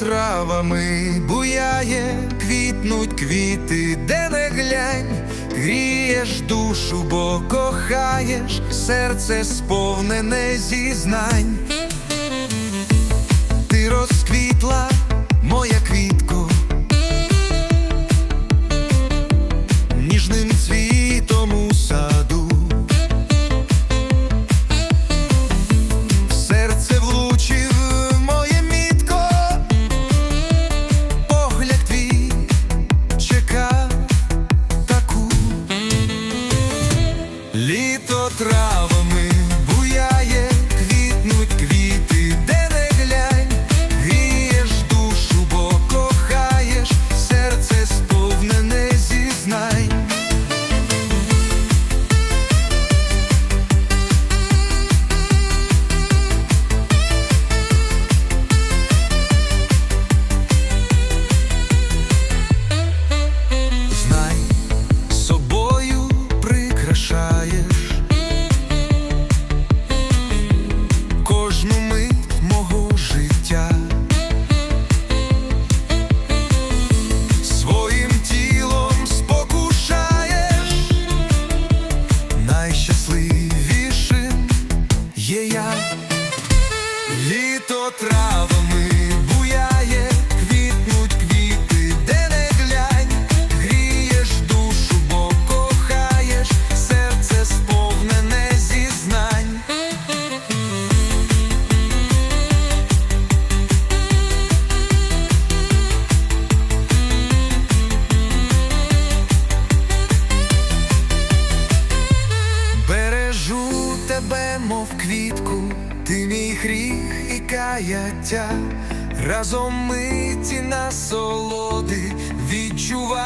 травами буяє, квітнуть квіти, де не глянь, грієш душу, бо кохаєш, серце сповнене зізнань. Ти розквітла, Літо кожну мить мого життя. Своїм тілом спокушаєш, найщасливішим є я. Літо травами мов квітку, ти мій гріх і каяття, разом ми ті насолоди відчуваєм